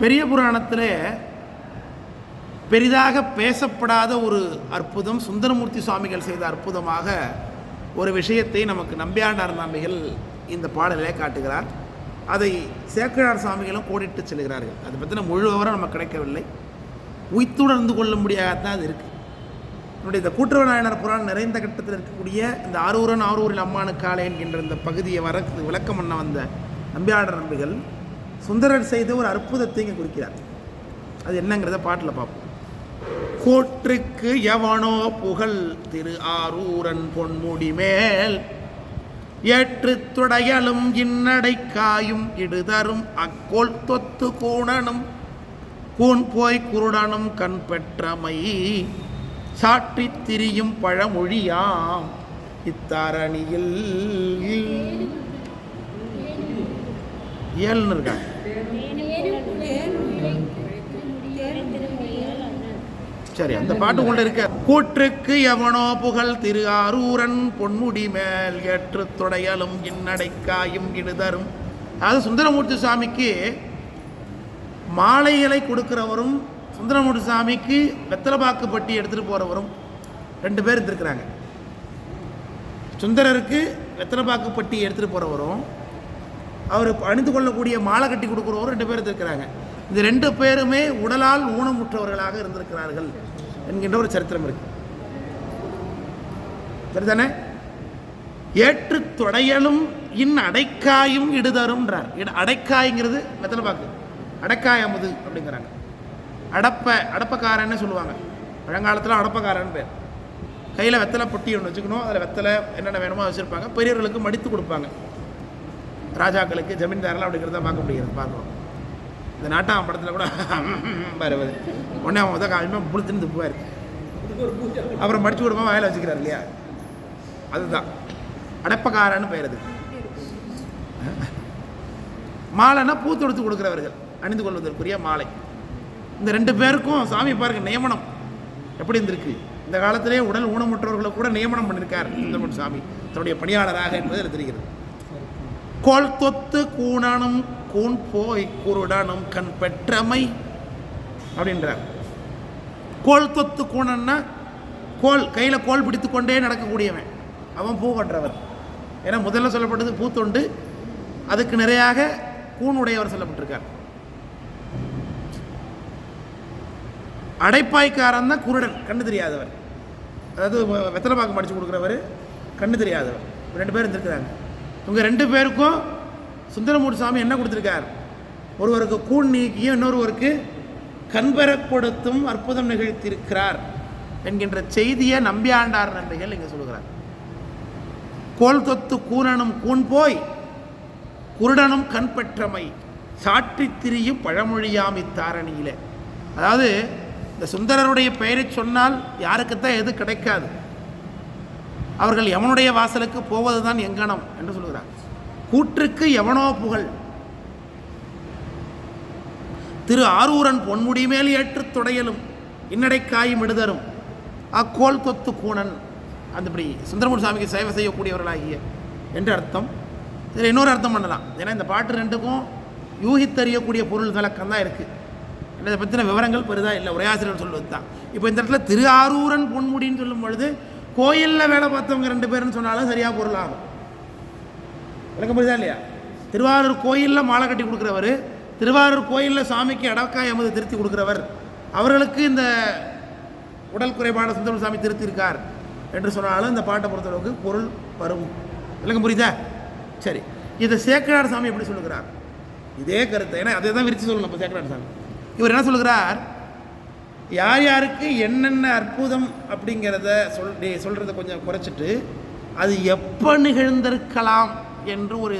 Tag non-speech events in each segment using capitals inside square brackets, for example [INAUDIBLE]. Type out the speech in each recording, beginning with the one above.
பெரிய புராணத்தில் பெரிதாக பேசப்படாத ஒரு அற்புதம் சுந்தரமூர்த்தி சுவாமிகள் செய்த அற்புதமாக ஒரு விஷயத்தை நமக்கு நம்பியாண்டார் நம்பிகள் இந்த பாடலே காட்டுகிறார். அதை சேக்கிழார் சுவாமிகளும் கோடிட்டு செல்கிறார்கள். அதை பற்றின முழு விவரம் நமக்கு கிடைக்கவில்லை. உய்த்துணர்ந்து கொள்ள முடியாதான் அது இருக்குது என்னுடைய இந்த கூட்டுறவநாயனர் புராணம் நிறைந்த கட்டத்தில் இருக்கக்கூடிய இந்த ஆரூரன் ஆரூரில் அம்மானு அம்மானுக்காலை என்கின்ற இந்த பகுதியை வர விளக்கம் பண்ண வந்த நம்பியாளர் நம்பிகள் சுந்தரர் செய்த ஒரு அற்புதத்தை இங்கே குறிக்கிறார் அது என்னங்கிறத பாட்டில் பார்ப்போம். கோற்றுக்கு எவனோ புகழ் திரு ஆரூரன் பொன்முடி மேல் ஏற்று துடையலும் இன்னடை காயும் இடுதரும் அக்கோல் தொத்து கூணனும் கூன் போய் குருடனும் கண் பெற்றமை சாற்றித் திரியும் பழமொழியாம். இத்தாரணியில் இயல்னு இருக்காங்க. சரி அந்த பாட்டு கொண்டு இருக்க? கூற்றுக்கு எவனோ புகழ் திரு ஆரூரன் பொன்முடி மேல் ஏற்று துடையலும் இன்னடைக்காயும் இடுதரும். அதாவது சுந்தரமூர்த்தி சாமிக்கு மாலைகளை கொடுக்குறவரும் சுந்தரமூர்த்தி சாமிக்கு வெத்தலைப்பாக்கு பட்டி எடுத்துகிட்டு போகிறவரும் ரெண்டு பேர் இருந்திருக்கிறாங்க. சுந்தரருக்கு வெத்தலைப்பாக்கு பட்டி எடுத்துகிட்டு போகிறவரும் அவர் அணிந்து கொள்ளக்கூடிய மாலை கட்டி கொடுக்குறவரும் ரெண்டு பேர் இருக்கிறாங்க. இந்த ரெண்டு பேருமே உடலால் ஊனமுற்றவர்களாக இருந்திருக்கிறார்கள் என்கின்ற ஒரு சரித்திரம் இருக்கு. சரிதானே? ஏற்று தொடையலும் இன் அடைக்காயும் இடுதரும்ன்றார். அடைக்காய்ங்கிறது அடைக்காய்ங்கிறது வெத்தலைப்பாக்கு அடைக்காய் அமுது அப்படிங்கிறாங்க. அடப்ப அடப்பக்காரன்னு சொல்லுவாங்க. பழங்காலத்தில் அடப்பக்காரன் பேர். கையில் வெத்தலை பொட்டி ஒன்று வச்சுக்கணும். அதில் வெத்தலை என்னென்ன வேணுமோ வச்சுருப்பாங்க. பெரியவர்களுக்கு மடித்து கொடுப்பாங்க. ராஜாக்களுக்கு ஜமீன்தாரெல்லாம் அப்படிங்கிறத பார்க்க முடியாது பார்க்குறோம் இந்த நாட்டாம் படத்தில் கூட [LAUGHS] வருவது உடனே அவன் முதல் காலமாக புளுத்துன்னு துப்புவார் அப்புறம் படிச்சு கொடுப்போம் வாயில் வச்சுக்கிறார் இல்லையா? அதுதான். அடப்பக்காரன்னு பெயர் அது. மாலைன்னா பூ தொடுத்து கொடுக்குறவர்கள். அணிந்து கொள்வதற்குரிய மாலை. இந்த ரெண்டு பேருக்கும் சாமி பாருங்க நியமனம். எப்படி இருந்திருக்கு? இந்த காலத்திலே உடல் ஊனமுற்றவர்களை கூட நியமனம் பண்ணியிருக்கார் சுந்தரமன் சாமி. தன்னுடைய பணியாளராக என்பது தெரிகிறது. கோல் தொத்து கூணனும் கூன் போய் குருடனும் கண் பெற்றமை அப்படின்றார். கோல் தொத்து கூணன்னா கோல் கையில் கோல் பிடித்து கொண்டே நடக்கக்கூடியவன். அவன் பூ கட்டுறவர் ஏன்னா முதல்ல சொல்லப்பட்டது பூத்தொண்டு அதுக்கு நிறையாக கூணுடையவர் சொல்லப்பட்டிருக்கார். அடைப்பாய்க்காரன் தான் குருடன் கண்ணு தெரியாதவர். அதாவது வெத்தலை பாக்கு மடிச்சு கொடுக்குறவர் கண்ணு தெரியாதவர். ரெண்டு பேர் இருந்திருக்கிறாங்க. இவங்க ரெண்டு பேருக்கும் சுந்தரமூர்த்தி சாமி என்ன கொடுத்துருக்கார்? ஒருவருக்கு கூண் நீக்கியும் இன்னொருவருக்கு கண்பெறக் கொடுத்தும் அற்புதம் நிகழ்த்தியிருக்கிறார் என்கின்ற செய்தியை நம்பியாண்டார் நம்பிகள் இங்கே சொல்லுகிறார். கோல் தொத்து கூனனும் கூன் போய் குருடனும் கண் பெற்றமை சாற்றித் திரியும் பழமொழியாம் இத்தாரணியில். அதாவது இந்த சுந்தரருடைய பெயரை சொன்னால் யாருக்குத்தான் எது கிடைக்காது. அவர்கள் எவனுடைய வாசலுக்கு போவதுதான் எங்கனம் என்று சொல்கிறார் கூற்றுக்கு எவனோ புகழ். திரு ஆரூரன் பொன்முடி மேல் ஏற்றுத் துடையலும் இன்னடைக்காயும் விடுதரும். அக்கோல் தொத்து கூணன் அந்தபடி சுந்தரமூர் சாமிக்கு சேவை செய்யக்கூடியவர்களாகிய என்று அர்த்தம். இதில் இன்னொரு அர்த்தம் பண்ணலாம். ஏன்னா இந்த பாட்டு ரெண்டுக்கும் யூகித்தறியக்கூடிய பொருள் விளக்கம் தான் இருக்குது இதை பற்றின விவரங்கள் பெரிதாக இல்லை உரையாசிரியர் சொல்வது தான் இப்போ இந்த இடத்துல திரு ஆரூரன் பொன்முடின்னு சொல்லும் பொழுது கோயிலில் வேலை பார்த்தவங்க ரெண்டு பேருன்னு சொன்னாலும் சரியாக பொருளாகும் விளக்கம் புரியுதா இல்லையா? திருவாரூர் கோயிலில் மாலை கட்டி கொடுக்குறவர் திருவாரூர் கோயிலில் சாமிக்கு அடக்காய் அமுது திருத்தி கொடுக்குறவர். அவர்களுக்கு இந்த உடல் குறைபாடு சுந்தரம் சாமி திருத்தியிருக்கார் என்று சொன்னாலும் இந்த பாட்டை பொறுத்தளவுக்கு பொருள் வரும் விளக்கம் புரியுதா? சரி. இதை சேக்கரார் சாமி எப்படி சொல்லுகிறார்? இதே கருத்தை. ஏன்னா அதை தான் விரித்து சொல்லணும் இப்போ சேக்கரார் சாமி. இவர் என்ன சொல்லுகிறார்? யார் யாருக்கு என்னென்ன அற்புதம் அப்படிங்கிறத சொல் சொல்கிறத கொஞ்சம் குறைச்சிட்டு அது எப்போ நிகழ்ந்திருக்கலாம் என்று ஒரு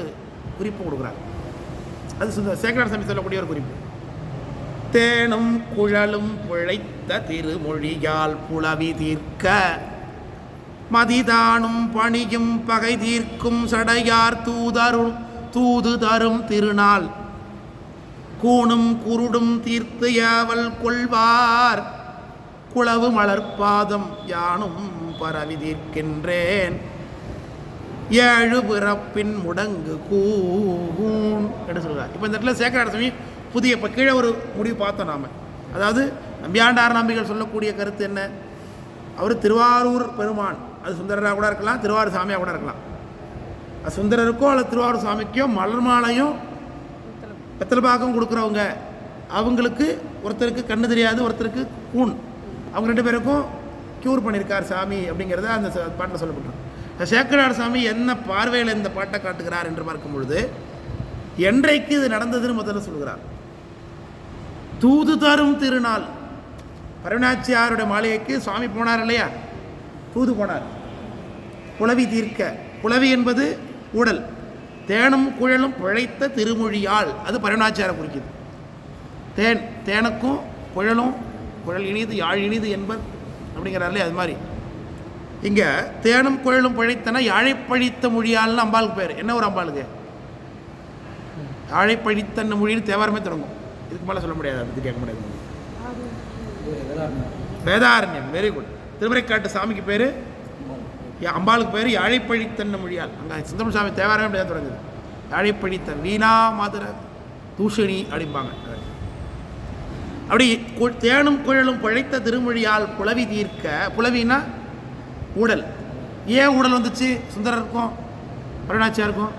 குறிப்பு கொடுக்குறார். அது சுந்த சேகரார் சாமி சொல்லக்கூடிய ஒரு குறிப்பு. தேனும் குழலும் பிழைத்த திருமொழியால் புலவி தீர்க்க மதிதானும் பணியும் பகை தீர்க்கும் சடையார் தூதரும் தூது தரும் திருநாள். கூணும் குருடும் தீர்த்து யாவல் கொள்வார். குளவு மலர்பாதம் யானும் பரவி தீர்க்கின்றேன். ஏழு பிறப்பின் முடங்கு கூன் என்று சொல்கிறார் இப்போ இந்த இடத்துல சேக்கராட சுவாமி புதிய இப்போ கீழே ஒரு முடிவு பார்த்தோம் நாம். அதாவது நம்பியாண்டார் நம்பிகள் சொல்லக்கூடிய கருத்து என்ன? அவர் திருவாரூர் பெருமான். அது சுந்தரராக கூட இருக்கலாம் திருவாரூர் சாமியாக கூட இருக்கலாம். அது சுந்தரருக்கோ அல்லது திருவாரூர் சாமிக்கோ மலர் மாலையும் வெத்தலை பாக்கம் கொடுக்குறவங்க? அவங்களுக்கு ஒருத்தருக்கு கண்ணு தெரியாது ஒருத்தருக்கு கூன் அவங்க ரெண்டு பேருக்கும் க்யூர் பண்ணியிருக்கார் சாமி அப்படிங்கிறத அந்த பாட்டில் சொல்லப்பட்டிருக்கு. சேக்கரார் சாமி என்ன பார்வையில் இந்த பாட்டை காட்டுகிறார் என்று பார்க்கும் பொழுது என்றைக்கு இது நடந்ததுன்னு முதல்ல சொல்கிறார் தூது தரும் திருநாள். பரவனாச்சியாருடைய மாளிகைக்கு சுவாமி போனார் இல்லையா? தூது போனார். புலவி தீர்க்க. புலவி என்பது உடல். தேனும் குழலும் பிழைத்த திருமொழியால் அது பரவனாச்சியாரை குறிக்குது. தேன் தேனுக்கும் குழலும் குழல் இனிது யாழ் இனிது என்பர் அப்படிங்கிறார்களே அது மாதிரி. இங்கே தேனும் குழலும் பிழைத்தன யாழைப்பழித்த மொழியால்னு அம்பாளுக்கு பேர். என்ன ஒரு அம்பாளுக்கு? யாழைப்பழித்தன்ன மொழின்னு தேவாரமே தொடங்கும். இதுக்கு மேலே சொல்ல முடியாது அதை பற்றி கேட்க முடியாது. வேதாரண்யம். வெரி குட் திருமறைக்காட்டு சாமிக்கு பேர் அம்பாளுக்கு பேர் யாழைப்பழித்தன்ன மொழியால். அங்கே சுந்தரம் சாமி தேவாரம் அப்படியே தொடங்குது. யாழைப்பழித்த வீணா மதுர தூஷணி அப்படிம்பாங்க. அப்படி தேனும் குழலும் பிழைத்த திருமொழியால் புலவி தீர்க்க புலவின்னா ஊடல். ஏன் ஊடல் வந்துச்சு? சுந்தரருக்கும் அருணாச்சியாருக்கும்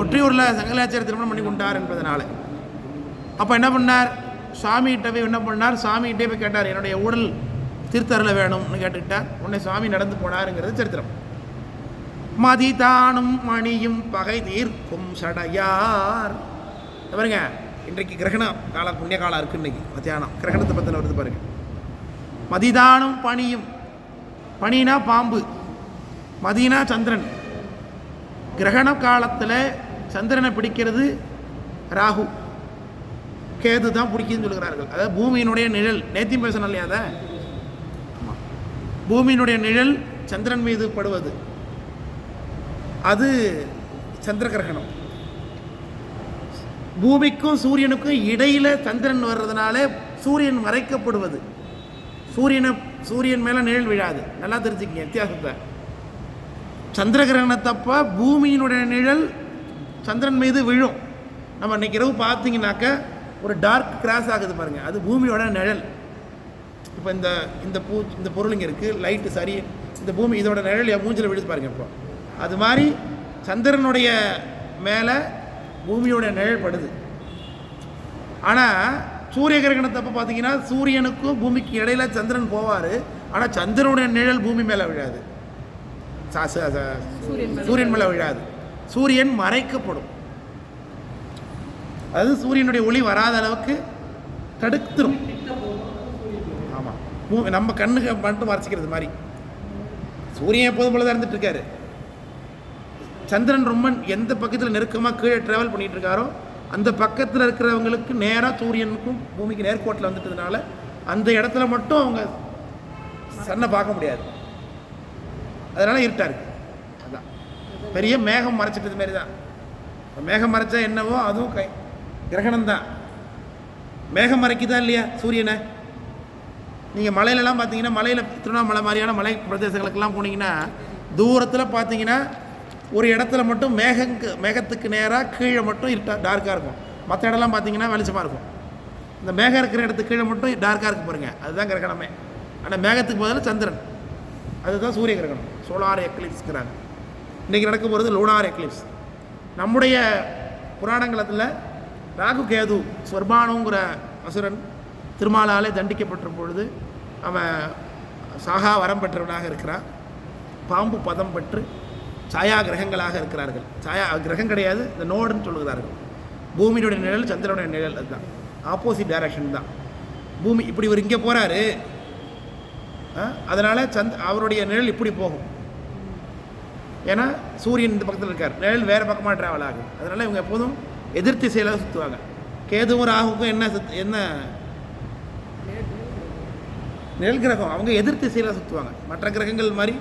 ஒற்றியூரில் சங்கலாச்சியார் திருமணம் பண்ணி கொண்டார் என்பதனால. அப்போ என்ன பண்ணார்? சாமிகிட்ட போய் என்ன பண்ணார்? சாமிகிட்டே போய் கேட்டார் என்னுடைய உடல் தீர்த்தரில் வேணும்னு கேட்டுக்கிட்டார் உன்னை சுவாமி நடந்து போனாருங்கிறது சரித்திரம். மதிதானும் மணியும் பகை தீர்க்கும் சடையார். பாருங்க இன்றைக்கு கிரகணம் கால புண்ணிய காலம் இருக்கு இன்னைக்கு மத்தியானம். கிரகணத்தை பற்றின வருது பாருங்க. மதிதானும் பனியும் பனினா பாம்பு மதினா சந்திரன். கிரகண காலத்தில் சந்திரனை பிடிக்கிறது ராகு. கேது தான் பிடிக்குதுன்னு சொல்கிறார்கள் அதாவது பூமியினுடைய நிழல் நேத்தியும் பேசணும் இல்லையா அதை? பூமியினுடைய நிழல் சந்திரன் மீது படுவது. அது சந்திர கிரகணம் பூமிக்கும் சூரியனுக்கும் இடையில சந்திரன் வர்றதுனால சூரியன் மறைக்கப்படுவது. சூரியனை சூரியன் மேலே நிழல் விழாது. நல்லா தெரிஞ்சுக்கங்க வித்தியாசத்தை. சந்திரகிரகணத்தப்ப பூமியினுடைய நிழல் சந்திரன் மீது விழும். நம்ம இன்னைக்கு இரவு பார்த்தீங்கன்னாக்க ஒரு டார்க் கிராஸ் ஆகுது பாருங்கள் அது பூமியோட நிழல். இப்போ இந்த இந்த பூ இந்த பொருள் இங்கே இருக்குது லைட்டு சரி இந்த பூமி இதோட நிழல் என் மூஞ்சில் விழுது பாருங்க இப்போ. அது மாதிரி சந்திரனுடைய மேலே பூமியோட நிழல் படுது. ஆனால் சூரிய கிரகணத்தப்ப பார்த்தீங்கன்னா சூரியனுக்கும் பூமிக்கு இடையில சந்திரன் போவார். ஆனால் சந்திரனுடைய நிழல் பூமி மேலே விழாது. சூரியன் மேலே விழாது. சூரியன் மறைக்கப்படும். அது சூரியனுடைய ஒளி வராத அளவுக்கு தடுத்துரும். பூ- நம்ம கண்ணுக்கு மட்டும் மறைச்சிக்கிறது மாதிரி. சூரியன் எப்போதும் போல தான் இருந்துட்டு இருக்காரு. சந்திரன் ரொம்ப எந்த பக்கத்தில் நெருக்கமாக கீழே ட்ராவல் பண்ணிட்டு இருக்காரோ அந்த பக்கத்தில் இருக்கிறவங்களுக்கு நேராக சூரியனுக்கும் பூமிக்கு நேர்கோட்டில் வந்துட்டதுனால அந்த இடத்துல மட்டும் அவங்க சன்னை பார்க்க முடியாது. அதனால இருட்டா இருக்கு. அதான். பெரிய மேகம் மறைச்சிட்டது மாதிரி தான் மேகம் மறைச்சா என்னவோ அதுவும் கை கிரகணம் தான் மேகம் மறைக்குதா இல்லையா சூரியனை? நீங்கள் மலையிலலாம் பார்த்தீங்கன்னா மலையில் திருவண்ணாமலை மாதிரியான மலை பிரதேசங்களுக்கெல்லாம் போனீங்கன்னா தூரத்தில் பார்த்தீங்கன்னா ஒரு இடத்துல மட்டும் மேகங்கு மேகத்துக்கு நேராக கீழே மட்டும் இருட்டா டார்க்காக இருக்கும். மற்ற இடம்லாம் பார்த்தீங்கன்னா வெளிச்சமாக இருக்கும். இந்த மேகம் இருக்கிற இடத்துக்கு கீழே மட்டும் டார்க்காக இருக்கு பாருங்கள் அதுதான் கிரகணமே. ஆனால் மேகத்துக்கு பதிலா சந்திரன். அதுதான் சூரிய கிரகணம். சோலார் எக்லிப்ஸ்ங்கிறாங்க இன்றைக்கி நடக்க போகிறது லூனார் எக்லிப்ஸ் நம்முடைய புராணங்களத்தில் ராகு கேது ஸ்வர்பானுங்கிற அசுரன் திருமாலாலே தண்டிக்கப்பட்ட பொழுது அவன் சாகா வரம் பெற்றவனாக இருக்கிறான். பாம்பு பதம் பெற்று சாயா கிரகங்களாக இருக்கிறார்கள். சாயா கிரகம் கிடையாது இந்த நோடுன்னு சொல்லுகிறார்கள். பூமியினுடைய நிழல் சந்திரனுடைய நிழல் அதுதான். ஆப்போசிட் டைரக்ஷன் தான். பூமி இப்படி இவர் இங்கே போகிறாரு அதனால் சந்த் அவருடைய நிழல் இப்படி போகும். ஏன்னா சூரியன் இந்த பக்கத்தில் இருக்கார். நிழல் வேறு பக்கமாக ட்ராவல் ஆகும் அதனால் இவங்க எப்போதும் எதிர்த்திசையில் சுற்றுவாங்க கேதுவும் ராகுக்கும் என்ன சுத்து என்ன நிழல் கிரகம் அவங்க எதிர் திசையில் சுற்றுவாங்க மற்ற கிரகங்கள் மாதிரி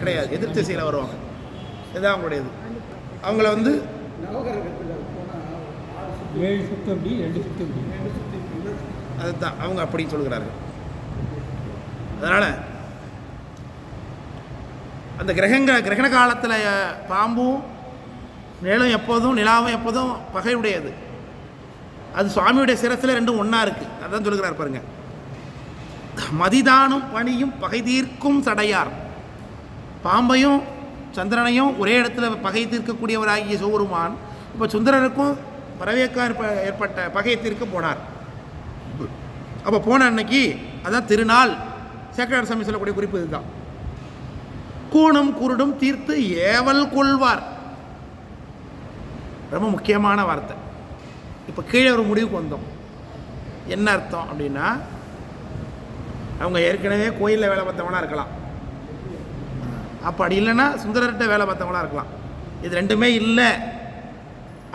கிடையாது. எதிர் திசையில் வருவாங்க. இதுதான் அவங்களுடையது அவங்கள வந்து ஏழு சுத்து அப்படி ரெண்டு சுத்து அப்படி. அதுதான். அவங்க அப்படி சொல்கிறார்கள் அதனால் அந்த கிரகங்க கிரகண காலத்தில் பாம்பும் நிழலும் எப்போதும் நிலாவும் எப்போதும் பகையுடையது. அது சுவாமியுடைய சிரசில் ரெண்டும் ஒன்றா இருக்குது அதான் சொல்லுகிறார் பாருங்க. மதிதானும் பணியும் பகை தீர்க்கும் சடையார். பாம்பையும் சந்திரனையும் ஒரே இடத்துல பகை தீர்க்கக்கூடியவராகிய சிவபெருமான் இப்போ சுந்தரனுக்கும் பரவேக்கா ஏற்ப- ஏற்பட்ட பகையை தீர்க்க போனார். அப்போ போன அன்னைக்கு அதான் திருநாள். சேக்கரார் சாமி சொல்லக்கூடிய குறிப்பு இதுதான். கூணும் குருடும் தீர்த்து ஏவல் கொள்வார். ரொம்ப முக்கியமான வார்த்தை. இப்போ கீழே ஒரு முடிவுக்கு வந்தோம். என்ன அர்த்தம் அப்படின்னா அவங்க ஏற்கனவே கோயிலில் வேலை பார்த்தவங்களா இருக்கலாம். அப்படி இல்லைன்னா சுந்தரர்கிட்ட வேலை பார்த்தவங்களா இருக்கலாம். இது ரெண்டுமே இல்லை.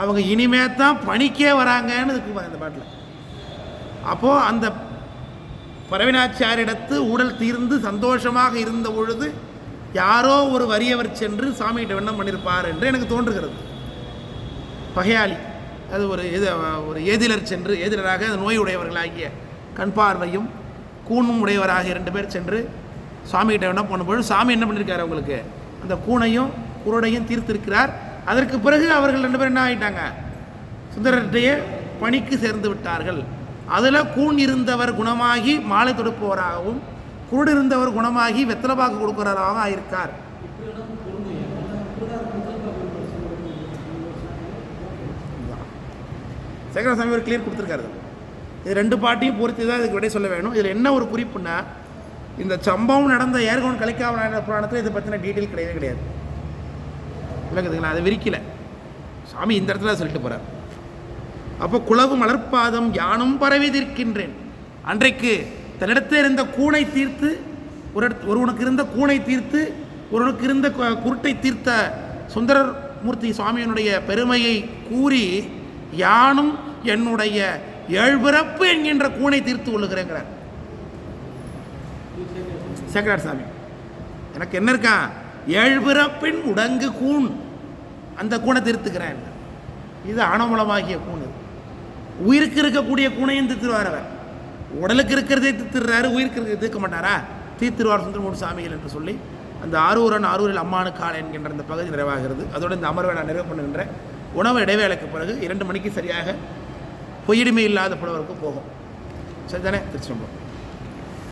அவங்க இனிமே தான் பணிக்கே வராங்கன்னு இருக்கு அந்த பாட்டில். அப்போது அந்த பரவினாச்சாரிடத்து ஊழல் தீர்ந்து சந்தோஷமாக இருந்த பொழுது யாரோ ஒரு வறியவர் சென்று சாமிகிட்ட விண்ணம் பண்ணியிருப்பார் என்று எனக்கு தோன்றுகிறது. பகையாளி. அது ஒரு இது ஒரு ஏதிலர் சென்று ஏதிலராக நோயுடையவர்களாகிய நோய் உடையவர்களாகிய கண் பார்வையும் கூணும் உடையவராக இரண்டு பேர் சென்று சுவாமிகிட்ட என்ன பண்ணும்பொழுது சாமி என்ன பண்ணியிருக்காரு அவங்களுக்கு? அந்த கூனையும் குருடையும் தீர்த்திருக்கிறார். அதற்கு பிறகு அவர்கள் ரெண்டு பேரும் என்ன ஆகிட்டாங்க சுந்தரர்கிட்டயே பணிக்கு சேர்ந்து விட்டார்கள். அதில் கூன் இருந்தவர் குணமாகி மாலை தொடுப்பவராகவும் குருடு இருந்தவர் குணமாகி வெத்தலைப்பாக்கு கொடுக்குறவராகவும் ஆயிருக்கார். சேகரசாமி ஒரு கிளியர் கொடுத்துருக்காரு. இது ரெண்டு பாட்டையும் பொறுத்து தான் இதுக்கு விடை சொல்ல வேணும். இதில் என்ன ஒரு குறிப்புன்னா இந்த சம்பவம் நடந்த ஏர்கோன் கலிக்காவலான புராணத்தில் இதை பற்றின டீட்டெயில் கிடையவே கிடையாது. விளக்குதுங்களா அதை விரிக்கல. சாமி இந்த இடத்துல சொல்லிட்டு போகிறார் அப்போ குளவு மலர்ப்பாதம் யானும் பரவி தீர்க்கின்றேன் அன்றைக்கு தன்னிடத்தில் இருந்த கூனை தீர்த்து ஒரு இடத்து ஒருவனுக்கு இருந்த கூனை தீர்த்து ஒருவனுக்கு இருந்த குருட்டை தீர்த்த சுந்தரர் மூர்த்தி சுவாமியினுடைய பெருமையை கூறி யானும் என்னுடைய ஏழ்பிறப்பு என்கின்ற கூனை தீர்த்து கொள்ளுகிறேங்கிறார். சேகரார் சாமி எனக்கு என்ன இருக்கா? ஏழ்பிறப்பின் உடங்கு கூண் அந்த கூனை தீர்த்துக்கிறேன். இது ஆணவமலமாகிய கூண் இது. உயிருக்கு இருக்கக்கூடிய கூனையும் தீர்த்துருவார் அவர். உடலுக்கு இருக்கிறதே தீர்த்துடுறாரு உயிருக்கு இருக்கிறது தீர்க்க மாட்டாரா? தீர்த்திருவார் சுந்தரமூர் சாமிகள் என்று சொல்லி அந்த ஆரூரன் ஆரூரில் அம்மானுக்கால் என்கின்ற அந்த பகுதி நிறைவாகிறது. அதோடு இந்த அமர்வை நான் நிறைவு பண்ணுகின்ற உணவு இடைவேளைக்கு பிறகு இரண்டு மணிக்கு சரியாக பொய்யிடுமை இல்லாத புலவருக்கு போகும். சரிதானே? திருச்சிரம்பலம்